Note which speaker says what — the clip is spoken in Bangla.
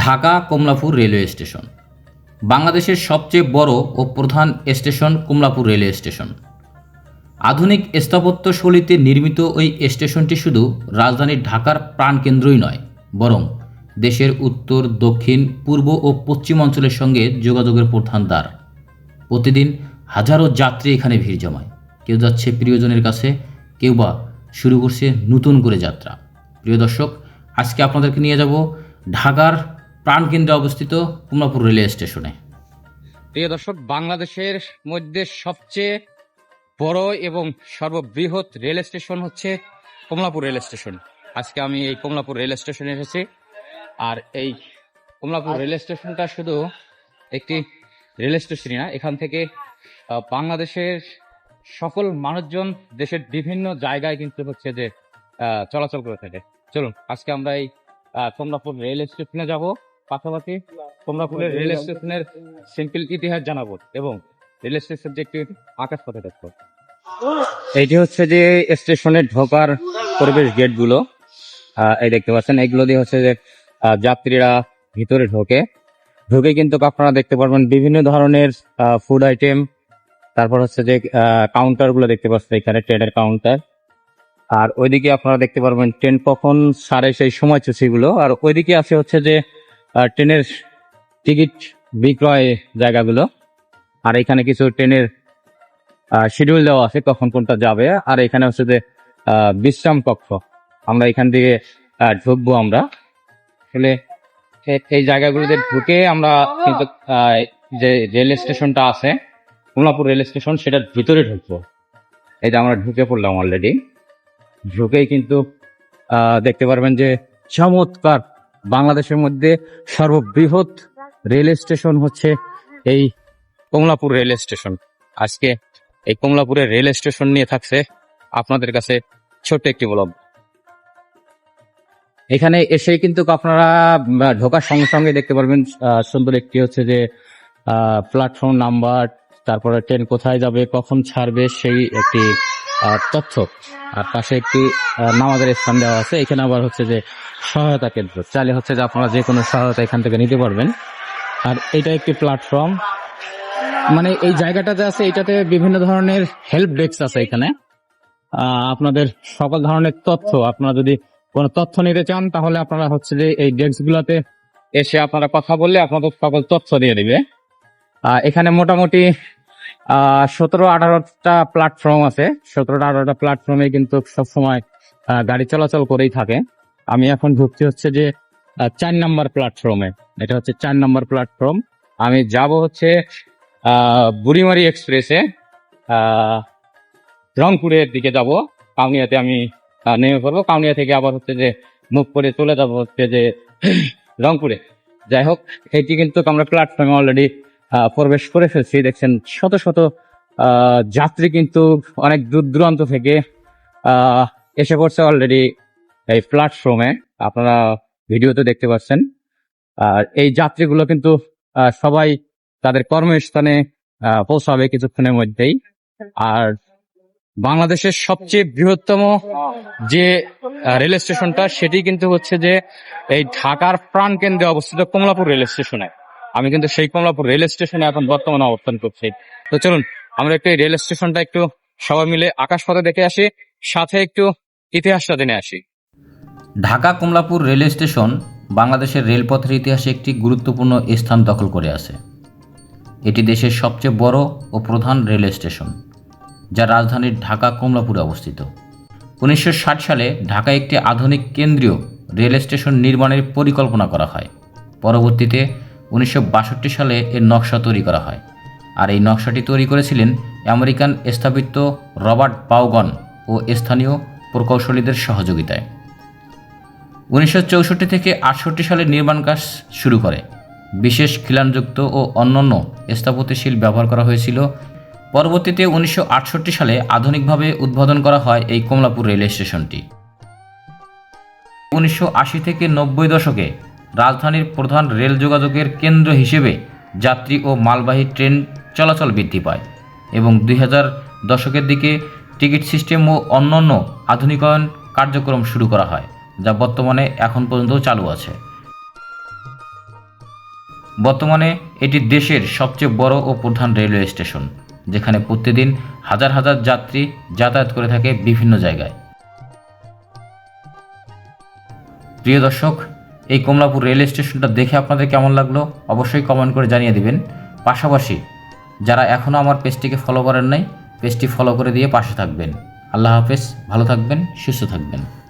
Speaker 1: ঢাকা কমলাপুর রেলওয়ে স্টেশন, বাংলাদেশের সবচেয়ে বড় ও প্রধান স্টেশন কমলাপুর রেলওয়ে স্টেশন। আধুনিক স্থাপত্য শৈলীতে নির্মিত ওই স্টেশনটি শুধু রাজধানী ঢাকার প্রাণকেন্দ্রই নয়, বরং দেশের উত্তর, দক্ষিণ, পূর্ব ও পশ্চিম অঞ্চলের সঙ্গে যোগাযোগের প্রধান দ্বার। প্রতিদিন হাজারো যাত্রী এখানে ভিড় জমায়। কেউ যাচ্ছে প্রিয়জনের কাছে, কেউ বা শুরু করছে নতুন করে যাত্রা। প্রিয় দর্শক, আজকে আপনাদেরকে নিয়ে যাব ঢাকার প্রাণকেন্দ্রে অবস্থিত কমলাপুর রেলওয়ে স্টেশনে।
Speaker 2: প্রিয় দর্শক, বাংলাদেশের মধ্যে সবচেয়ে বড় এবং সর্ববৃহৎ রেল স্টেশন হচ্ছে কমলাপুর রেল স্টেশন। আজকে আমি এই কমলাপুর রেল স্টেশনে এসেছি। আর এই কমলাপুর রেল স্টেশনটা শুধু একটি রেল স্টেশনই না, এখান থেকে বাংলাদেশের সকল মানুষজন দেশের বিভিন্ন জায়গায় কিন্তু হচ্ছে যে চলাচল করে থাকে। চলুন, আজকে আমরা এই কমলাপুর রেল স্টেশনে যাব। পাশাপাশি কমলাপুরের রেল স্টেশনের সিম্পল ইতিহাস জানাব এবং রেল স্টেশন যে একটি আকাশ পথে দেখব এইটি হচ্ছে যে স্টেশনে ঢোকার পরিবেশ গেটগুলো এই দেখতে পাচ্ছেন এগুলো দিয়ে হচ্ছে যে যাত্রীরা ভিতরে ঢোকে। ঢুকে কিন্তু আপনারা দেখতে পারবেন বিভিন্ন ধরনের ফুড আইটেম তারপর হচ্ছে যে কাউন্টারগুলো দেখতে পাচ্ছেন এখানে ট্রেনের কাউন্টার আর ওইদিকে আপনারা দেখতে পারবেন ট্রেন কখন সারে সেই সময়সূচি গুলো আর ওইদিকে আছে হচ্ছে যে ট্রেনের টিকিট বিক্রয় জায়গাগুলো। আর এখানে কিছু ট্রেনের শিডিউল দেওয়া আছে কখন কোনটা যাবে। আর এখানে হচ্ছে যে বিশ্রাম কক্ষ। আমরা এখান থেকে ঢুকবো আমরা। আসলে এই জায়গাগুলোতে ঢুকে আমরা কিন্তু যে রেল স্টেশনটা আছে, কমলাপুর রেল স্টেশন, সেটার ভিতরে ঢুকবো। এই যে আমরা ঢুকে পড়লাম অলরেডি ঢুকেই কিন্তু দেখতে পারবেন যে চমৎকার বাংলাদেশের মধ্যে সর্ববৃহৎ রেল স্টেশন হচ্ছে এই কমলাপুর রেল স্টেশন। আজকে এই কমলাপুরের রেল স্টেশন নিয়ে থাকছে আপনাদের কাছে ছোট্ট একটি ব্লগ। এখানে এসে কিন্তু আপনারা ঢোকার সঙ্গে সঙ্গে দেখতে পারবেন সুন্দর একটি হচ্ছে যে প্ল্যাটফর্ম নাম্বার তারপরে ট্রেন কোথায় যাবে, কখন ছাড়বে, সেই একটি তথ্য। আর পাশে একটি নামাজের স্থান দেওয়া আছে। এখানে আবার হচ্ছে যে সহায়তা কেন্দ্র। চাইলে হচ্ছে যে আপনারা যে কোনো সহায়তা এখান থেকে নিতে পারবেন। আর এটা একটি প্ল্যাটফর্ম মানে এই জায়গাটাতে আছে, এটাতে বিভিন্ন ধরনের হেল্প ডেস্ক আছে এখানে। আপনাদের সকল ধরনের তথ্য, আপনারা যদি কোনো তথ্য নিতে চান, তাহলে আপনারা হচ্ছে যে এই ডেস্ক গুলাতে এসে আপনারা কথা বললে আপনাদের সকল তথ্য দিয়ে দিবে। এখানে মোটামুটি সতেরো, আঠারোটা প্ল্যাটফর্ম আছে। সতেরোটা, আঠারোটা প্ল্যাটফর্মে কিন্তু সবসময় গাড়ি চলাচল করেই থাকে। আমি এখন ঢুকছি হচ্ছে যে চার নাম্বার প্ল্যাটফর্মে এটা হচ্ছে চার নাম্বার প্ল্যাটফর্ম আমি যাব হচ্ছে বুড়িমারি এক্সপ্রেসে রংপুরের দিকে যাব। কাউনিয়াতে আমি নেমে পড়ব। কাউনিয়া থেকে আবার হচ্ছে যে, মুখ করে চলে যাব হচ্ছে যে, রংপুরে। যাই হোক, এটি কিন্তু আমরা প্ল্যাটফর্মে অলরেডি প্রবেশ করে ফেলছি। দেখছেন, শত শত যাত্রী কিন্তু অনেক দূর দূরান্ত থেকে এসে পড়ছে অলরেডি এই প্ল্যাটফর্মে আপনারা ভিডিওতে দেখতে পাচ্ছেন। আর এই যাত্রীগুলো কিন্তু সবাই তাদের কর্মস্থানে পৌঁছাবে কিছুক্ষণের মধ্যেই। আর বাংলাদেশের সবচেয়ে বৃহত্তম যে রেল স্টেশনটা সেটি কিন্তু হচ্ছে যে, এই ঢাকার প্রাণ কেন্দ্রে অবস্থিত কমলাপুর রেল স্টেশনে আমি কিন্তু সেই কমলাপুর রেল স্টেশনে এখন বর্তমানে অবস্থান করছি। তো চলুন, আমরা একটু রেল স্টেশনটা একটু সবাই মিলে আকাশপথে দেখে আসি, সাথে একটু ইতিহাসটা জেনে আসি।
Speaker 1: ঢাকা কমলাপুর রেল স্টেশন বাংলাদেশের রেলপথের ইতিহাসে একটি গুরুত্বপূর্ণ স্থান দখল করে আছে। এটি দেশের সবচেয়ে বড় ও প্রধান রেল স্টেশন যা রাজধানীর ঢাকা কমলাপুরে অবস্থিত। উনিশশো ষাট সালে ঢাকায় একটি আধুনিক কেন্দ্রীয় রেল স্টেশন নির্মাণের পরিকল্পনা করা হয়। পরবর্তীতে উনিশশো বাষট্টি সালে এর নকশা তৈরি করা হয়। আর এই নকশাটি তৈরি করেছিলেন আমেরিকান স্থাপিত রবার্ট বাউগন ও স্থানীয় প্রকৌশলীদের সহযোগিতায়। উনিশশো চৌষট্টি থেকে আটষট্টি সালে নির্মাণ কাজ শুরু করে। বিশেষ খিলানযুক্ত ও অন্যান্য স্থাপত্যশীল ব্যবহার করা হয়েছিল। পরবর্তীতে উনিশশো আটষট্টি সালে আধুনিকভাবে উদ্বোধন করা হয় এই কমলাপুর রেলওয়ে স্টেশনটি। উনিশশো আশি থেকে নব্বই দশকে রাজধানীর প্রধান রেল যোগাযোগের কেন্দ্র হিসেবে যাত্রী ও মালবাহী ট্রেন চলাচল বৃদ্ধি পায় এবং দুই হাজার দশকের দিকে টিকিট সিস্টেম ও অন্যান্য আধুনিকায়ন কার্যক্রম শুরু করা হয়, যা বর্তমানে এখন পর্যন্ত চালু আছে। বর্তমানে এটি দেশের সবচেয়ে বড় ও প্রধান রেলওয়ে স্টেশন, যেখানে প্রতিদিন হাজার হাজার যাত্রী যাতায়াত করে থাকে বিভিন্ন জায়গায়। প্রিয় দর্শক এই কমলাপুর রেল স্টেশনটা দেখে আপনাদের কেমন লাগল অবশ্যই কমেন্ট করে জানিয়ে দিবেন। পাশাপাশি, যারা এখনও আমার পেজটিকে ফলো করেন নাই, পেজটি ফলো করে দিয়ে পাশে থাকবেন। আল্লাহ হাফেজ, ভালো থাকবেন, সুস্থ থাকবেন।